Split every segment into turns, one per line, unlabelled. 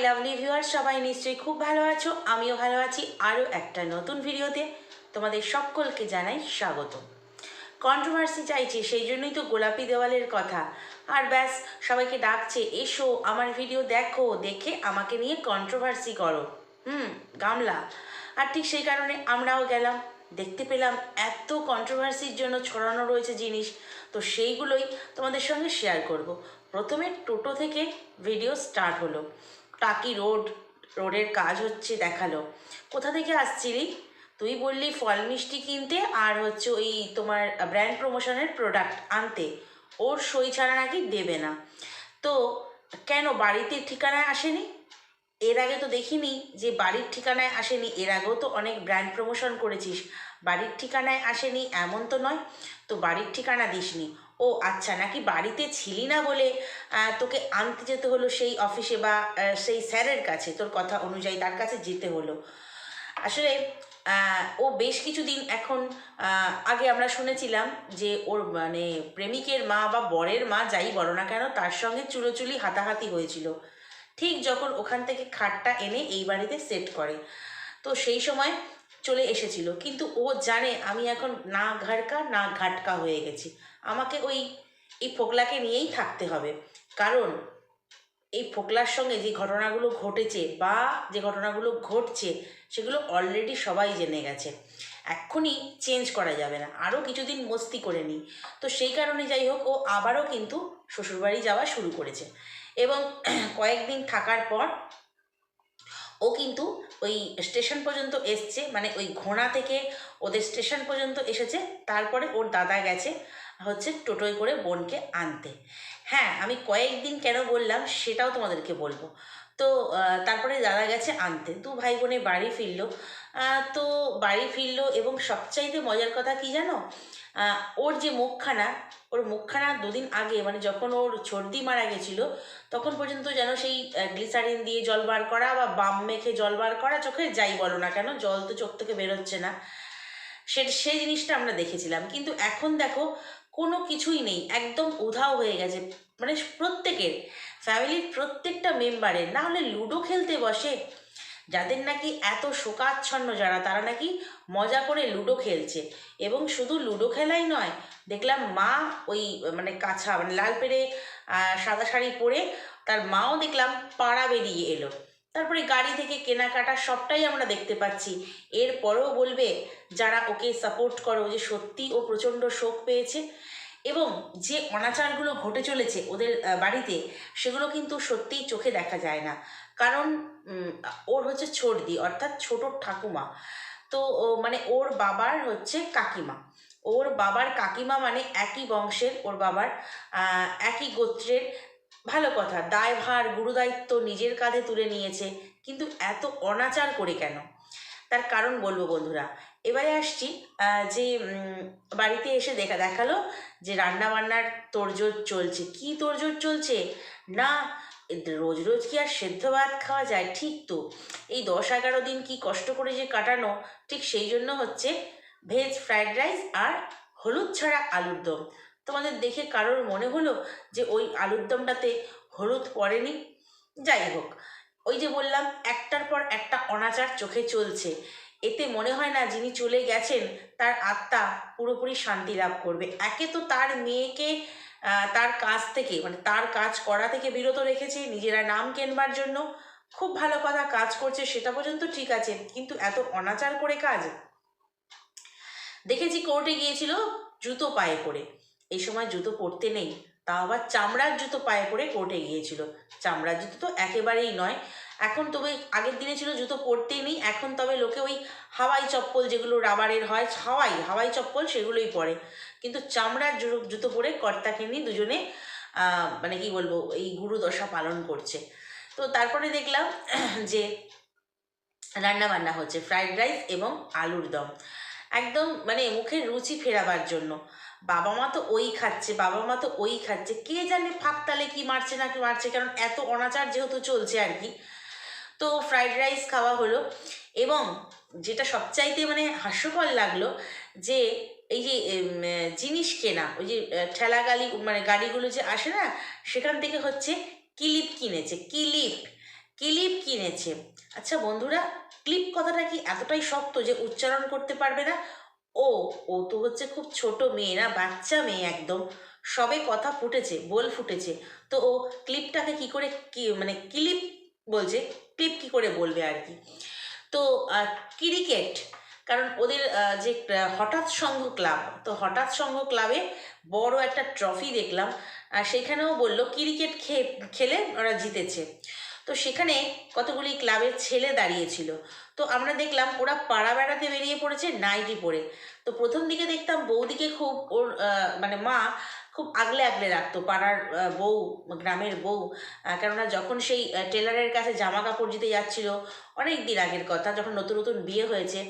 Lovely viewer সবাই নিশ্চয়ই খুব ভালো আছো। আমিও ভালো আছি। আরও একটা নতুন ভিডিওতে তোমাদের সকলকে জানাই স্বাগত। কন্ট্রোভার্সি চাইছে, সেই জন্যই তো গোলাপি দেওয়ালের কথা। আর ব্যাস, সবাইকে ডাকছে, এসো, আমার ভিডিও দেখো, দেখে আমাকে নিয়ে কন্ট্রোভার্সি করো। হুম, গামলা। আর ঠিক সেই কারণে আমরাও গেলাম। দেখতে পেলাম এত কন্ট্রোভার্সির জন্য ছড়ানো রয়েছে জিনিস। তো সেইগুলোই তোমাদের সঙ্গে শেয়ার করব। প্রথমে টোটো থেকে ভিডিও স্টার্ট হলো। টাকি রোড, রোডের কাজ হচ্ছে দেখাল। কোথা থেকে আসছিলি? তুই বললি ফল মিষ্টি কিনতে আর হচ্ছে ওই তোমার ব্র্যান্ড প্রমোশনের প্রোডাক্ট আনতে। ওর সই ছাড়া নাকি দেবে না। তো কেন বাড়িতে ঠিকানায় আসেনি? এর আগে তো দেখিনি যে বাড়ির ঠিকানায় আসেনি। এর আগেও তো অনেক ব্র্যান্ড প্রমোশন করেছিস। বাড়ির ঠিকানায় আসেনি এমন তো নয়। তো বাড়ির ঠিকানা দিসনি। ও আচ্ছা নাকি বাড়িতে ছিলি না বলে তোকে আনতে যেতে হলো সেই অফিসে বা সেই স্যারের কাছে? তোর কথা অনুযায়ী তার কাছে যেতে হলো। আসলে ও বেশ কিছুদিন এখন আগে আমরা শুনেছিলাম যে ওর মানে প্রেমিকের মা বা বরের মা, যাই বলো না কেন, তার সঙ্গে চুলোচুলি হাতাহাতি হয়েছিল। ঠিক যখন ওখান থেকে খাটটা এনে এই বাড়িতে সেট করে। তো সেই সময় চলে এসেছিল। কিন্তু ও জানে আমি এখন না ঘাড়কা না ঘাটকা হয়ে গেছি। আমাকে ওই, এই ফোকলাকে নিয়েই থাকতে হবে। কারণ এই ফোকলার সঙ্গে যে ঘটনাগুলো ঘটেছে বা যে ঘটনাগুলো ঘটছে, সেগুলো অলরেডি সবাই জেনে গেছে। এক্ষুনি চেঞ্জ করা যাবে না। আরও কিছুদিন মস্তি করে নিই। তো সেই কারণে যাই হোক, ও আবারও কিন্তু শ্বশুরবাড়ি যাওয়া শুরু করেছে। এবং কয়েকদিন থাকার পর ও কিন্তু ওই স্টেশন পর্যন্ত এসছে মানে ওই ঘোড়া থেকে ওদের স্টেশন পর্যন্ত এসেছে, তারপরে ওর দাদা গেছে হচ্ছে টোটোয় করে বোনকে আনতে। হ্যাঁ আমি কয়েকদিন কেন বললাম সেটাও তোমাদেরকে বলব। তো তারপরে দাদা গেছে আনতে। দু ভাই বোনে বাড়ি ফিরলো। তো বাড়ি ফিরলো এবং সবচাইতে মজার কথা কি জানো? ওর যে মুখখানা, ওর মুখখানা দুদিন আগে মানে যখন ওর সর্দি মারা গেছিল, তখন পর্যন্ত যেন সেই গ্লিসারিন দিয়ে জল বার করা বা বাম মেখে জল বার করা চোখে যাই বলো না কেন, জল তো চোখ থেকে বেরোচ্ছে না। সে সেই জিনিসটা আমরা দেখেছিলাম। কিন্তু এখন দেখো কোনো কিছুই নেই, একদম উধাও হয়ে গেছে। মানে প্রত্যেকের, ফ্যামিলির প্রত্যেকটা মেম্বারের, না হলে লুডো খেলতে বসে, যাদের নাকি এত শোকাচ্ছন্ন যারা, তারা নাকি মজা করে লুডো খেলছে। এবং শুধু লুডো খেলাই নয়, দেখলাম মা ওই মানে কাছা মানে লাল পেরে সাদা শাড়ি পরে, তার মাও দেখলাম পাড়া বেরিয়ে এলো। তারপরে গাড়ি থেকে কেনাকাটা সবটাই আমরা দেখতে পাচ্ছি। এরপরেও বলবে, যারা ওকে সাপোর্ট করো যে সত্যি ও প্রচণ্ড শোক পেয়েছে এবং যে অনাচারগুলো ঘটে চলেছে ওদের বাড়িতে, সেগুলো কিন্তু সত্যিই চোখে দেখা যায় না। কারণ ওর হচ্ছে ছোটদি, অর্থাৎ ছোট ঠাকুমা। তো মানে ওর বাবার হচ্ছে কাকিমা। ওর বাবার কাকিমা মানে একই বংশের, ওর বাবার একই গোত্রের ভালো কথা, দায়ভার, গুরুদায়িত্ব নিজের কাঁধে তুলে নিয়েছে, কিন্তু এত অনাচার করে কেন? তার কারণ বলব বন্ধুরা, এবারে আসছি যে বাড়িতে এসে দেখা, দেখাল যে রান্না বান্নার তোড়জোড় চলছে। কি তোড়জোড় চলছে? না, রোজ রোজ কি আর সেদ্ধ ভাত খাওয়া যায়? ঠিক তো, এই দশ এগারো দিন কি কষ্ট করে যে কাটানো? ঠিক সেই জন্য হচ্ছে ভেজ ফ্রাইড রাইস আর হলুদ ছাড়া আলুর দম। তোমাদের দেখে কারোর মনে হলো যে ওই আলুর দমটাতে হলুদ পড়েনি? যাই হোক, ওই যে বললাম, একটার পর একটা অনাচার চোখে চলছে। এতে মনে হয় না যিনি চলে গেছেন, তার আত্মা পুরোপুরি শান্তি লাভ করবে। একে তো তার মেয়েকে তার কাজ থেকে মানে তার কাজ করা থেকে বিরত রেখেছে, নিজেরা নাম কেনবার জন্য। খুব ভালো কথা, কাজ করছে, সেটা পর্যন্ত ঠিক আছে, কিন্তু এত অনাচার করে কাজ? দেখেছি কোর্টে গিয়েছিল, জুতো পায়ে পরে এই সময় জুতো পরতে নেই। তা আবার চামড়ার জুতো পায়ে পরে কোর্টে গিয়েছিল। চামড়ার জুতো তো একেবারেই নয়। এখন তবে আগের দিনে ছিল জুতো পরতেই নেই। এখন তবে লোকে ওই হাওয়াই চপ্পল যেগুলো রাবারের হয়, হাওয়াই হাওয়াই চপ্পল সেগুলোই পরে। কিন্তু চামড়ার জুতো পরে কর্তাকে নিয়ে দুজনে মানে কি বলব, এই গুরুদশা পালন করছে। তো তারপরে দেখলাম যে রান্না বান্না হচ্ছে, ফ্রাইড রাইস এবং আলুর দম। একদম মানে মুখের রুচি ফেরাবার জন্য। বাবা মা তো ওই খাচ্ছে, বাবা মা তো ওই খাচ্ছে। কে জানে ফাঁক ফাঁকতালে কি মারছে না কি মারছে, কারণ এত অনাচার যেহেতু চলছে আর কি। তো ফ্রাইড রাইস খাওয়া হলো এবং যেটা সবচাইতে মানে হাস্যকর লাগল যে এই যে জিনিস কেনা, ওই যে ঠেলা গাড়ি মানে গাড়িগুলো যে আসে না, সেখান থেকে হচ্ছে কিলিপ কিনেছে, কিলিপ কিলিপ কিনেছে। আচ্ছা বন্ধুরা, ক্লিপ কথাটা কি এতটাই শক্ত যে উচ্চারণ করতে পারবে না? ও ও তো হচ্ছে খুব ছোট মেয়ে না, বাচ্চা মেয়ে একদম। সবে কথা ফুটেছে, বল ফুটেছে। তো ও ক্লিপটাকে কি করে কি মানে ক্লিপ বলছে, ক্লিপ কি করে বলবে আর কি? তো ক্রিকেট, কারণ ওদের যে হঠাৎ সংঘ ক্লাব, তো হঠাৎ সংঘ ক্লাবে বড় একটা ট্রফি দেখলাম। আর সেখানেও বলল, ক্রিকেট খেলে ওরা জিতেছে। তো সেখানে কতগুলি ক্লাবের ছেলে দাঁড়িয়েছিল। তো আমরা দেখলাম ওরা পাড়া বেড়াতে বেরিয়ে পড়েছে নাইটি পরে। তো প্রথম দিকে দেখতাম বৌদিকে খুব ওর মানে মা খুব আগলে আগলে রাখতো পাড়ার বউ, গ্রামের বউ। কেননা যখন সেই টেলারের কাছে জামা কাপড় দিতে যাচ্ছিল, অনেক দিন আগের কথা, যখন নতুন নতুন বিয়ে হয়েছে,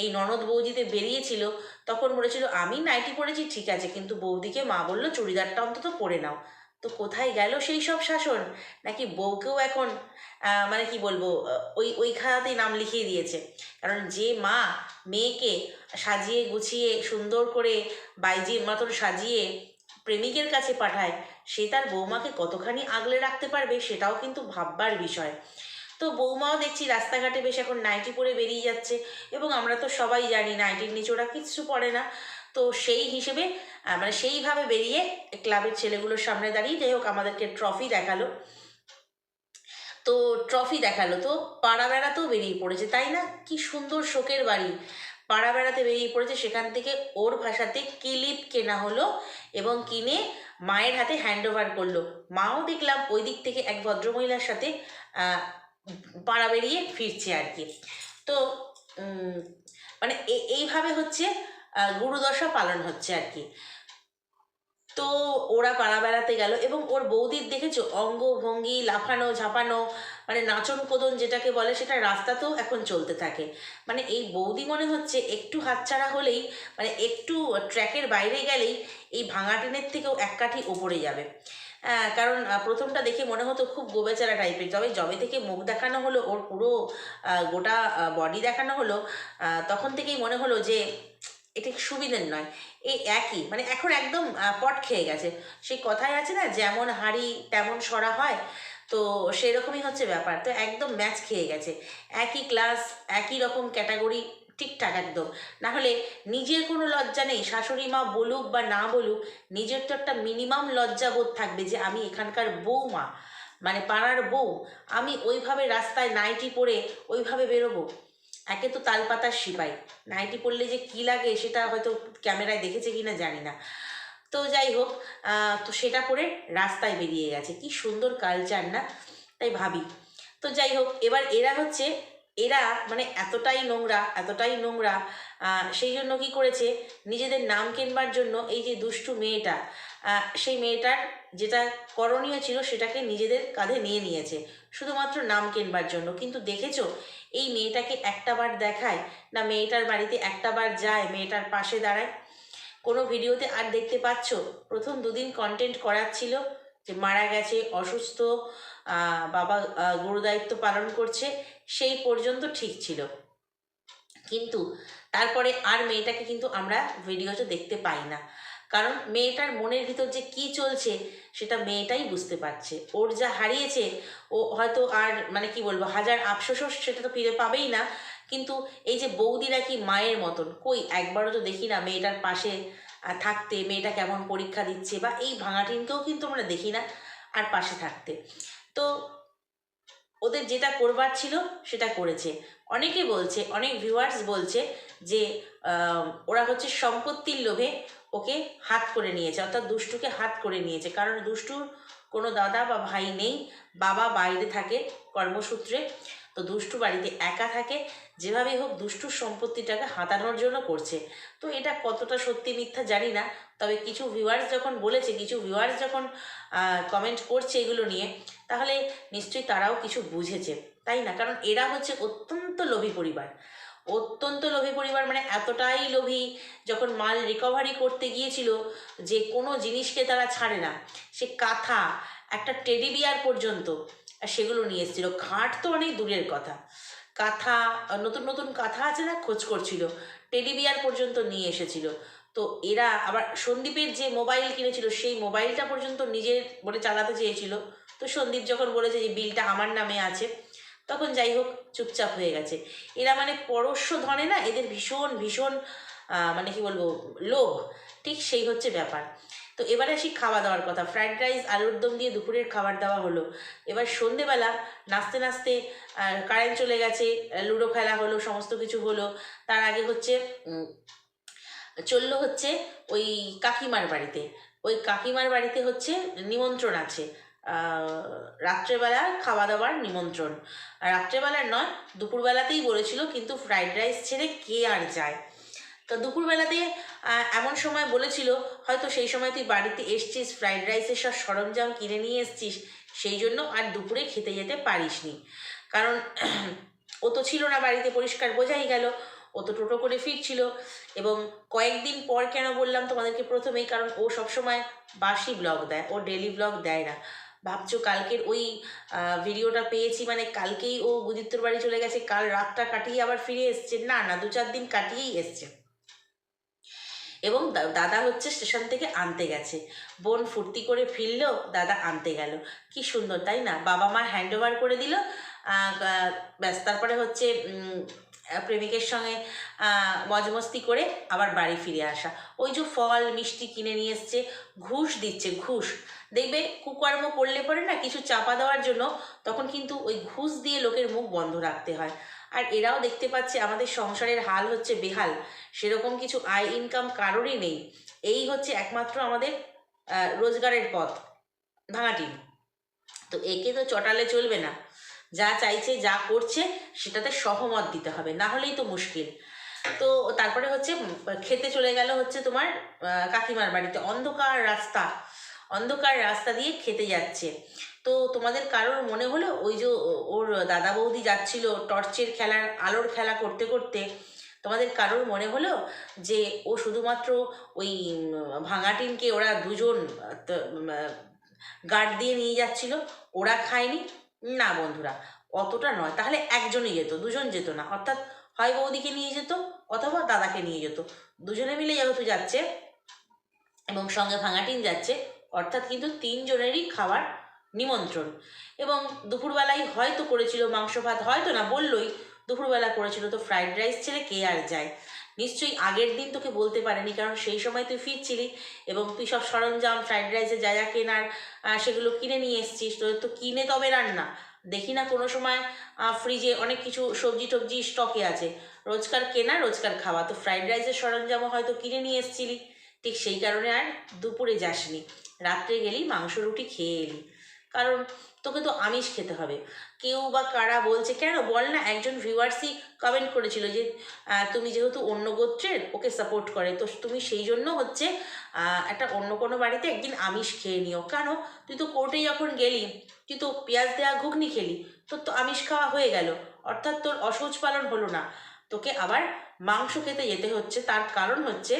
এই ননদ বৌদিতে বেরিয়েছিল, তখন বলেছিল, আমি নাইটি পরেছি, ঠিক আছে, কিন্তু বৌদিকে মা বলল, চুড়িদারটা অন্তত পরে নাও। তো কোথায় গেল সেই সব শাসন? নাকি বউকেও এখন মানে কি বলব, ওই ওই খাতাতেই নাম লিখিয়ে দিয়েছে। কারণ যে মা মেয়েকে সাজিয়ে গুছিয়ে সুন্দর করে বাইজির মতন সাজিয়ে প্রেমিকের কাছে পাঠায়, সে তার বৌমাকে কতখানি আগলে রাখতে পারবে সেটাও কিন্তু ভাববার বিষয়। তো বৌমাও দেখছি রাস্তাঘাটে বেশ এখন নাইটি পরে বেরিয়ে যাচ্ছে এবং আমরা তো সবাই জানি নাইটির নিচে ওরা কিচ্ছু পড়ে না। তো সেই হিসেবে মানে সেইভাবে বেরিয়ে ক্লাবের ছেলেগুলোর সামনে দাঁড়িয়ে যাই হোক, আমাদেরকে ট্রফি দেখাল। তো ট্রফি দেখাল। তো পাড়া বেড়াতেও বেরিয়ে পড়েছে, তাই না? কি সুন্দর শোকের বাড়ি। পাড়া বেড়াতে বেরিয়ে পড়েছে, সেখান থেকে ওর ভাষাতে কিলিপ কেনা হলো এবং কিনে মায়ের হাতে হ্যান্ড ওভার করল। মাও দেখলাম ওই দিক থেকে এক ভদ্রমহিলার সাথে পাড়া বেরিয়ে ফিরছে আর কি। তো মানে এইভাবে হচ্ছে গুরুদশা পালন হচ্ছে আর কি। তো ওরা পাড়া বেড়াতে গেল এবং ওর বৌদির দেখেছ? অঙ্গ, ভঙ্গি, লাফানো, ঝাপানো মানে নাচন কোদন যেটাকে বলে সেটা রাস্তাতেও এখন চলতে থাকে। মানে এই বৌদি মনে হচ্ছে একটু হাতছাড়া হলেই মানে একটু ট্র্যাকের বাইরে গেলেই এই ভাঙা ট্রেনের থেকেও এক কাঠি ওপরে যাবে। কারণ প্রথমটা দেখে মনে হতো খুব গোবেচারা টাইপের। তবে জবে থেকে মুখ দেখানো হলো, ওর পুরো গোটা বডি দেখানো হলো তখন থেকেই মনে হলো যে এটা সুবিধের নয়। এই একই মানে এখন একদম পট খেয়ে গেছে। সেই কথাই আছে না, যেমন হাড়ি তেমন সরা হয়, তো সেরকমই হচ্ছে ব্যাপার। তো একদম ম্যাচ খেয়ে গেছে। একই ক্লাস একই রকম ক্যাটাগরি ঠিকঠাক একদম। না হলে নিজের কোনো লজ্জা নেই, শাশুড়ি মা বলুক বা না বলুক, নিজের তো একটা মিনিমাম লজ্জা বোধ থাকবে যে আমি এখানকার বউমা মানে পাড়ার বউ। আমি ওইভাবে রাস্তায় নাইটি পরে ওইভাবে বেরোবো। একে তো তালপাতার সিপাই। নাইটি পরলে যে কী লাগে সেটা হয়তো ক্যামেরায় দেখেছে কি না জানি না। তো যাই হোক তো সেটা পরে রাস্তায় বেরিয়ে গেছে। কি সুন্দর কালচার না? তাই ভাবি। তো যাই হোক, এবার এরা হচ্ছে, এরা মানে এতটাই নোংরা এতটাই নোংরা সেই জন্য কি করেছে, নিজেদের নাম কেনবার জন্য এই যে দুষ্টু মেয়েটা সেই মেয়েটার যেটা করণীয় ছিল সেটাকে নিজেদের কাঁধে নিয়ে নিয়েছে। শুধুমাত্র নাম কেনবার জন্য। কিন্তু দেখেছ এই মেয়েটাকে একটা বার দেখায়, না মেয়েটার বাড়িতে একটা বার যায়, মেয়েটার পাশে দাঁড়ায়। কোনো ভিডিওতে আর দেখতে পাচ্ছ? প্রথম দুদিন কন্টেন্ট করাচ্ছিল যে মারা গেছে, অসুস্থ বাবা গুরুদায়িত্ব পালন করছে, সেই পর্যন্ত ঠিক ছিল। কিন্তু তারপরে আর মেয়েটাকে কিন্তু আমরা ভিডিওতে দেখতে পাই না। কারণ মেয়েটার মনের ভিতর যে কি চলছে সেটা মেয়েটাই বুঝতে পারছে। ওর যা হারিয়েছে, ও হয়তো আর মানে কি বলব, হাজার আফসোস সেটা তো ফিরে পাবেই না। কিন্তু এই যে বৌদিরা কি মায়ের মতন, কই একবারও তো দেখি না মেয়েটার পাশে থাকতে, মেয়েটা কেমন পরীক্ষা দিচ্ছে বা এই ভাঙাটিনকেও কিন্তু আমরা দেখি না আর পাশে থাকতে। তো ওদের যেটা করবার ছিল সেটা করেছে। অনেকে বলছে, অনেক ভিউয়ার্স বলছে যে ওরা হচ্ছে সম্পত্তির লোভে ওকে হাত করে নিয়েছে, অর্থাৎ দুষ্টুকে হাত করে নিয়েছে। কারণ দুষ্টুর কোনো দাদা বা ভাই নেই, বাবা বাইরে থাকে কর্মসূত্রে, তো দুষ্টু বাড়িতে একা থাকে। যেভাবে হোক, দুষ্টুর সম্পত্তিটাকে হাতানোর জন্য করছে। তো এটা কতটা সত্যি মিথ্যা জানি না, তবে কিছু ভিউয়ার্স যখন বলেছে, কিছু ভিউয়ার্স যখন কমেন্ট করছে এগুলো নিয়ে, তাহলে নিশ্চয়ই তারাও কিছু বুঝেছে, তাই না? কারণ এরা হচ্ছে অত্যন্ত লোভী পরিবার। অত্যন্ত লোভী পরিবার মানে এতটাই লোভী যখন মাল রিকভারি করতে গিয়েছিল যে কোনো জিনিসকে তারা ছাড়ে না। সে কাঁথা, একটা টেডি বিয়ার পর্যন্ত সেগুলো নিয়ে এসেছিল। ঘাট তো অনেক দূরের কথা। কাঁথা, নতুন নতুন কাঁথা আছে না, খোঁজ করছিল। টেডি বিয়ার পর্যন্ত নিয়ে এসেছিল। তো এরা আবার সন্দীপের যে মোবাইল কিনেছিল, সেই মোবাইলটা পর্যন্ত নিজের বলে চালাতে চেয়েছিল। তো সন্দীপ যখন বলেছে যে বিলটা আমার নামে আছে। তখন যাই হোক চুপচাপ হয়ে গেছে। এরা মানে পরশ্য ধনে না এদের ভীষণ ভীষণ মানে কি বলব, লোভ। ঠিক সেই হচ্ছে ব্যাপার। তো এবারে আসি খাওয়া দাওয়ার কথা। ফ্রায়েড রাইস, আলুর দম দিয়ে দুপুরের খাবার দেওয়া হলো। এবার সন্ধেবেলা নাচতে নাচতে কারেন্ট চলে গেছে, লুডো খেলা হলো, সমস্ত কিছু হলো। তার আগে হচ্ছে চলল হচ্ছে ওই কাকিমার বাড়িতে। ওই কাকিমার বাড়িতে হচ্ছে নিমন্ত্রণ আছে। রাত্রেবেলা খাওয়া দাওয়ার নিমন্ত্রণ রাত্রেবেলার নয়, দুপুরবেলাতেই বলেছিল কিন্তু ফ্রাইড রাইস ছেড়ে কে আর যায়? তো দুপুরবেলাতে এমন সময় বলেছিল, হয়তো সেই সময় তুই বাড়িতে এসছিস, ফ্রাইড রাইসের সব সরঞ্জাম কিনে নিয়ে এসছিস, সেই জন্য আর দুপুরে খেতে যেতে পারিসনি। কারণ ও তো ছিল না বাড়িতে, পরিষ্কার বোঝাই গেল। ও তো টোটো করে ফিরছিল এবং কয়েকদিন পর কেন বললাম তোমাদেরকে প্রথমেই, কারণ ও সবসময় বাসি ব্লগ দেয়, ও ডেলি ব্লগ দেয় না। ভাবছ কালকের ওই ভিডিওটা পেয়েছি মানে কালকেই ও গুদিত্তর বাড়ি চলে গেছে, কাল রাতটা কাটিয়ে আবার ফিরে এসছে। না না, দু চার দিন কাটিয়েই এসছে। এবং দাদা হচ্ছে স্টেশন থেকে আনতে গেছে। বোন ফুর্তি করে ফিরলেও দাদা আনতে গেল। কি সুন্দর, তাই না? বাবা মা হ্যান্ড ওভার করে দিল ব্যাস, তারপরে হচ্ছে প্রেমিকের সঙ্গে মজমস্তি করে আবার বাড়ি ফিরে আসা। ওই যে ফল, মিষ্টি কিনে নিয়ে এসছে, ঘুষ দিচ্ছে, ঘুষ। দেখবে কুকর্ম করলে পরে না কিছু চাপা দেওয়ার জন্য তখন কিন্তু ওই ঘুষ দিয়ে লোকের মুখ বন্ধ রাখতে হয়। আর এরাও দেখতে পাচ্ছে আমাদের সংসারের হাল হচ্ছে বেহাল। সেরকম কিছু আয় ইনকাম কারোরই নেই। এই হচ্ছে একমাত্র আমাদের রোজগারের পথ। ভাঙাটিন তো একে তো চটালে চলবে না। যা চাইছে যা করছে সেটাতে সহমত দিতে হবে না হলেই তো মুশকিল। তো তারপরে হচ্ছে খেতে চলে গেল হচ্ছে তোমার কাকিমার বাড়িতে। অন্ধকার রাস্তা অন্ধকার রাস্তা দিয়ে খেতে যাচ্ছে। তো তোমাদের কারোর মনে হলো ওই যে ওর দাদা বৌদি যাচ্ছিল টর্চের খেলার আলোর খেলা করতে করতে তোমাদের কারোর মনে হলো যে ও শুধুমাত্র ওই উম, ভাঙাটিনকে ওরা দুজন গার্ড দিয়ে নিয়ে যাচ্ছিল ওরা খায়নি না বন্ধুরা, অতটা নয়। তাহলে একজনই যেত, দুজন যেত না। অর্থাৎ হয় বৌদিকে নিয়ে যেত অথবা দাদাকে নিয়ে যেত। দুজনে মিলে যেহেতু যাচ্ছে এবং সঙ্গে ভাঙাটিন যাচ্ছে, অর্থাৎ কিন্তু তিনজনেরই খাবার নিমন্ত্রণ। এবং দুপুরবেলায় হয়তো করেছিল মাংস ভাত, হয়তো না, বললোই, দুপুরবেলা করেছিল তো ফ্রাইড রাইস ছেড়ে কে আর যায়? নিশ্চয়ই আগের দিন তোকে বলতে পারেনি, কারণ সেই সময় তুই ফিরছিলি এবং তুই সব সরঞ্জাম ফ্রাইড রাইসে যা যা কেনার সেগুলো কিনে নিয়ে এসছিস। তো তো কিনে তবে রান্না। দেখি না কোনো সময় ফ্রিজে অনেক কিছু সবজি টবজি স্টকে আছে। রোজকার কেনা, রোজকার খাওয়া। তো ফ্রাইড রাইসের সরঞ্জামও হয়তো কিনে নিয়ে এসছিলি। ঠিক সেই কারণে আর দুপুরে যাসনি। রাত্রে গেলি, মাংস, রুটি খেয়ে এলি। কারণ তোকে তো আমিষ খেতে হবে। কেউ বা কারা বলছে, কেন বল না, একজন ভিউয়ার্সই কমেন্ট করেছিল যে তুমি যেহেতু অন্য গোত্রের, ওকে সাপোর্ট করে। তো তুমি সেই জন্য হচ্ছে একটা অন্য কোনো বাড়িতে একদিন আমিষ খেয়ে নিও। কেন? তুই তো কোর্টে যখন গেলি, তুই তো পেঁয়াজ দেওয়া ঘুগনি খেলি তোর তো আমিষ খাওয়া হয়ে গেল। অর্থাৎ তোর অসৌচ পালন হলো না। তোকে আবার মাংস খেতে যেতে হচ্ছে। তার কারণ হচ্ছে,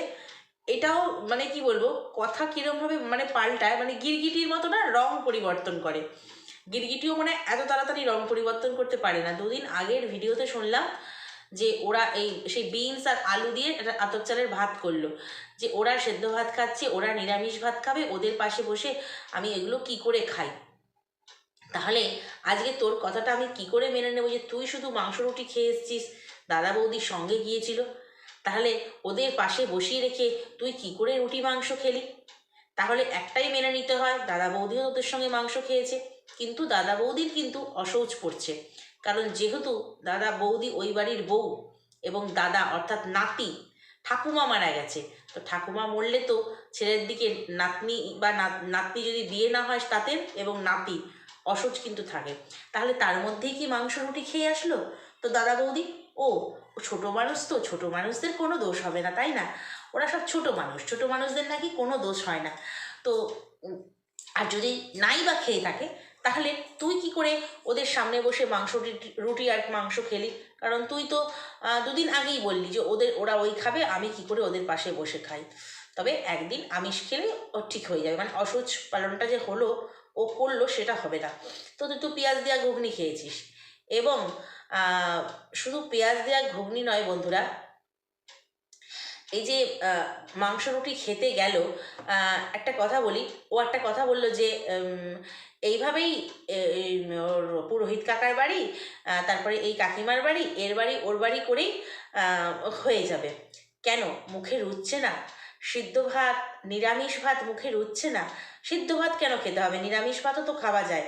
এটাও মানে কি বলব, কথা কিরমভাবে মানে পাল্টায় মানে গিরগিটির মতো না, রং পরিবর্তন করে। গিরগিটিও মানে এত তাড়াতাড়ি রং পরিবর্তন করতে পারে না। দুদিন আগের ভিডিওতে শুনলাম যে ওরা এই সেই বিনস আর আলু দিয়ে আতপ চালের ভাত করল। যে ওরা সেদ্ধ ভাত খাচ্ছে, ওরা নিরামিষ ভাত খাবে, ওদের পাশে বসে আমি এগুলো কি করে খাই? তাহলে আজকে তোর কথাটা আমি কি করে মেনে নেব যে তুই শুধু মাংস রুটি খেয়ে এসছিস, দাদা বৌদির সঙ্গে গিয়েছিল। তাহলে ওদের পাশে বসিয়ে রেখে তুই কি করে রুটি মাংস খেলি? তাহলে একটাই মেনে নিতে হয়, দাদা বৌদিও তোদের সঙ্গে মাংস খেয়েছে। কিন্তু দাদা বৌদির কিন্তু অসৌচ পড়ছে। কারণ যেহেতু দাদা বৌদি ওই বাড়ির বউ এবং দাদা অর্থাৎ নাতি ঠাকুমা মারা গেছে, তো ঠাকুমা মরলে তো ছেলের দিকে নাতনি বা নাত- নাতনি যদি বিয়ে না হয় তাতে এবং নাতি অসৌচ কিন্তু থাকে। তাহলে তার মধ্যেই কি মাংস রুটি খেয়ে আসলো? তো দাদা বৌদি, ও, ছোট মানুষ তো, ছোট মানুষদের কোনো দোষ হবে না, তাই না? ওরা সব ছোট মানুষ, ছোট মানুষদের নাকি কোনো দোষ হয় না। তো আর যদি নাই বা খেয়ে থাকে তাহলে তুই কি করে ওদের সামনে বসে মাংস রুটি- আর মাংস খেলি? কারণ তুই তো দুদিন আগেই বললি যে ওদের, ওরা ওই খাবে, আমি কি করে ওদের পাশে বসে খাই? তবে একদিন আমিষ খেলে ও ঠিক হয়ে যাবে। মানে অসুচ পালনটা যে হলো, ও করল, সেটা হবে না। তো তুই তো পেঁয়াজ দেওয়া ঘুগনি খেয়েছিস। এবং শুধু পেঁয়াজ দেওয়া ঘুগনি নয় বন্ধুরা এই যে মাংস রুটি খেতে গেল একটা কথা বলি। ও একটা কথা বলল যে এইভাবেই পুরোহিত কাকার বাড়ি তারপরে এই কাকিমার বাড়ি, এর বাড়ি, ওর বাড়ি করেই হয়ে যাবে। কেন? মুখে রুচ্ছে না। সিদ্ধ ভাত, নিরামিষ ভাত মুখে রুচ্ছে না। সিদ্ধ ভাত কেন খেতে হবে? নিরামিষ ভাতও তো খাওয়া যায়।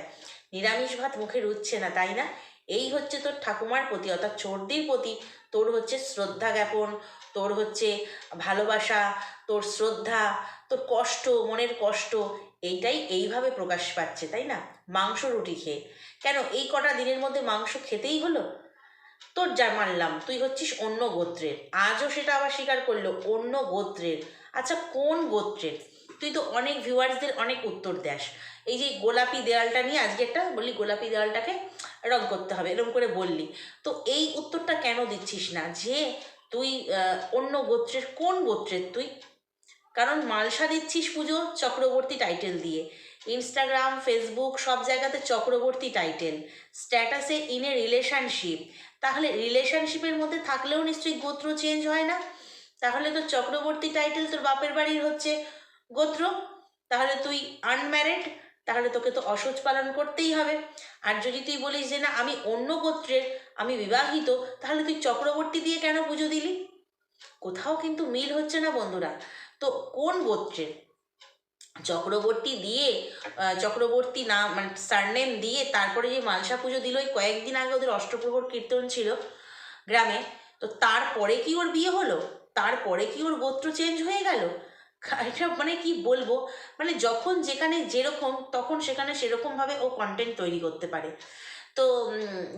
নিরামিষ ভাত মুখে রুচ্ছে না, তাই না? এই হচ্ছে তোর ঠাকুমার প্রতি, অর্থাৎ চর্দির প্রতি তোর হচ্ছে শ্রদ্ধা জ্ঞাপন, তোর হচ্ছে ভালোবাসা, তোর শ্রদ্ধা, তোর কষ্ট, মনের কষ্ট, এইটাই এইভাবে প্রকাশ পাচ্ছে, তাই না? মাংস রুটি খেয়ে। কেন? এই কটা দিনের মধ্যে মাংস খেতেই হলো? তোর যা মানলাম, তুই হচ্ছিস অন্য গোত্রের। আজও সেটা আবার স্বীকার করল, অন্য গোত্রের। আচ্ছা কোন গোত্রের? তুই তো অনেক ভিউয়ার্সদের অনেক উত্তর দেস। এই যে গোলাপি দেওয়ালটা নিয়ে আজকে একটা বললি গোলাপি দেওয়ালটাকে রং করতে হবে, এরকম করে বললি। তো এই উত্তরটা কেন দিচ্ছিস না? যে তুই অন্য গোত্রের, কোন গোত্রের তুই? কারণ মালসা দিচ্ছিস পুজো চক্রবর্তী টাইটেল দিয়ে। ইনস্টাগ্রাম ফেসবুক সব জায়গাতে চক্রবর্তী টাইটেল স্ট্যাটাসে ইন এ রিলেশনশিপ তাহলে রিলেশনশিপের মধ্যে থাকলেও নিশ্চয়ই গোত্র চেঞ্জ হয় না? তাহলে তো চক্রবর্তী টাইটেল তোর বাপের বাড়ির হচ্ছে। গোত্র, তাহলে তুই আনম্যারিড তাহলে তোকে তো অসহ্য পালন করতেই হবে। আর যদি তুই বলিস যে না, আমি অন্য গোত্রের, আমি বিবাহিত, তাহলে তুই চক্রবর্তী দিয়ে কেন পুজো দিলি? কোথাও কিন্তু মিল হচ্ছে না বন্ধুরা। তো কোন গোত্রের? চক্রবর্তী দিয়ে চক্রবর্তী নাম মানে সারনেম দিয়ে তারপরে যে মালসা পুজো দিল ওই কয়েকদিন আগে ওদের অষ্টপ্রহর কীর্তন ছিল গ্রামে, তো তারপরে কি ওর বিয়ে হলো? তারপরে কি ওর গোত্র চেঞ্জ হয়ে গেল? এটা মানে কি বলব? মানে যখন যেখানে যেরকম, তখন সেখানে সেরকমভাবে ও কন্টেন্ট তৈরি করতে পারে। তো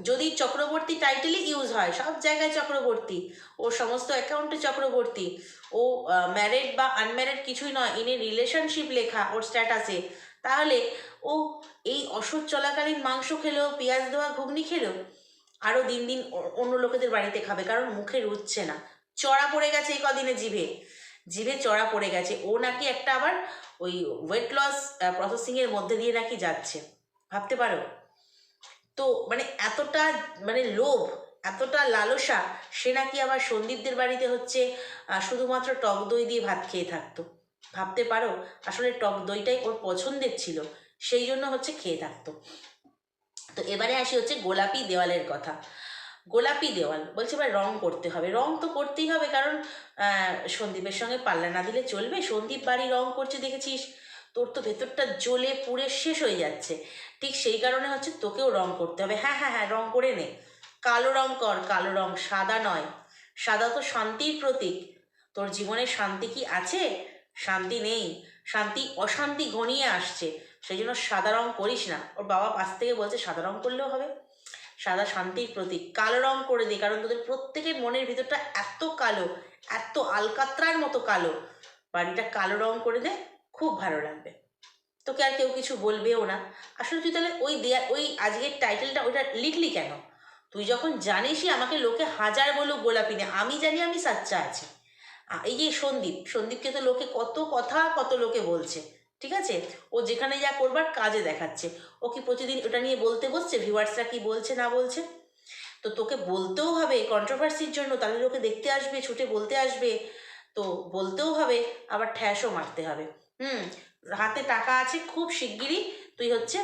যদি চক্রবর্তী টাইটেলই ইউজ হয়, সব জায়গায় চক্রবর্তী ওর সমস্ত অ্যাকাউন্টে চক্রবর্তী, ও ম্যারেড বা আনম্যারেড কিছুই নয় ইনি রিলেশনশিপ লেখা ওর স্ট্যাটাসে তাহলে ও এই অসহ্য চলাকালীন মাংস খেলো, পেঁয়াজ দেওয়া ঘুগনি খেলো আরও দিন দিন অন্য লোকেদের বাড়িতে খাবে, কারণ মুখে রুচ্ছে না। চড়া পড়ে গেছে এই কদিনে জিভে। জিভে চড়া পড়ে গেছে। ও নাকি একটা আবার ওই ওয়েট লস প্রসেসিংয়ের মধ্যে দিয়ে নাকি যাচ্ছে। ভাবতে পারো? তো মানে এতটা মানে লোভ, এতটা লালসা, সে নাকি আবার সন্দীপদের বাড়িতে হচ্ছে শুধুমাত্র টক দই দিয়ে ভাত খেয়ে থাকতো। ভাবতে পারো? আসলে টক দইটাই ওর পছন্দের ছিল, সেই জন্য হচ্ছে খেয়ে থাকতো। তো এবারে আসি হচ্ছে গোলাপি দেওয়ালের কথা। গোলাপি দেওয়াল। বলছে এবার রং করতে হবে। রং তো করতেই হবে, কারণ সন্দীপের সঙ্গে পাল্লা না দিলে চলবে। সন্দীপ বাড়ি রং করছে, দেখেছিস? তোর তো ভেতরটা জ্বলে পুড়ে শেষ হয়ে যাচ্ছে। ঠিক সেই কারণে হচ্ছে তোকেও রং করতে হবে। হ্যাঁ হ্যাঁ হ্যাঁ রং করে নে। কালো রং কর, কালো রং সাদা নয়। সাদা তো শান্তির প্রতীক। তোর জীবনে শান্তি কি আছে? শান্তি নেই। শান্তি, অশান্তি ঘনিয়ে আসছে। সেই জন্য সাদা রং করিস না। ওর বাবা পাশ থেকে বলছে সাদা রং করলেও হবে। সাদা শান্তির প্রতীক। কালো রং করে দিই, কারণ তোদের প্রত্যেকের মনের ভিতরটা এত কালো, এত আলকাত্রার মতো কালো। বাড়িটা কালো রং করে দে, খুব ভালো লাগবে। তোকে আর কেউ কিছু বলবেও না। আসলে তুই তাহলে ওই দেয়া, ওই আজকের টাইটেলটা ওইটা লিখলি কেন? তুই যখন জানিসই আমাকে লোকে হাজার বলুক গোলাপি নে আমি জানি আমি সাচ্চা আছি। এই যে সন্দীপ, সন্দীপকে তো লোকে কত কথা কত লোকে বলছে। ঠিক আছে? ও যেখানে যা করবার কাজে দেখাচ্ছে। ও কি প্রতিদিন ওটা নিয়ে বলতে বসছে? ভিউয়ার্সরা কি বলছে, না বলছে? তো তোকে বলতেও হবে কন্ট্রোভার্সির জন্য। তাহলে লোকে দেখতে আসবে, ছুটে বলতে আসবে। তো বলতেও হবে, আবার ঠ্যাসও মারতে হবে। হুম, হাতে টাকা আছে খুব শিগগিরই। তুই হচ্ছে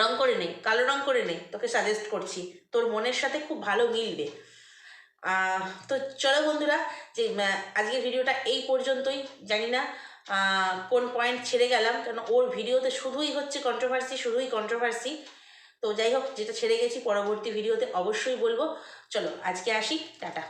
রং করে নে, কালো রং করে নে। তোকে সাজেস্ট করছি। তোর মনের সাথে খুব ভালো মিলবে। তো চলো বন্ধুরা, যে আজকের ভিডিওটা এই পর্যন্তই। জানি না কোন পয়েন্ট ছেড়ে গেলাম, কেন ওর ভিডিওতে শুধুই হচ্ছে কন্ট্রোভার্সি শুধুই কন্ট্রোভার্সি তো যাই হোক, যেটা ছেড়ে গেছি, পরবর্তী ভিডিওতে অবশ্যই বলব। চলো, আজকে আসি, টাটা।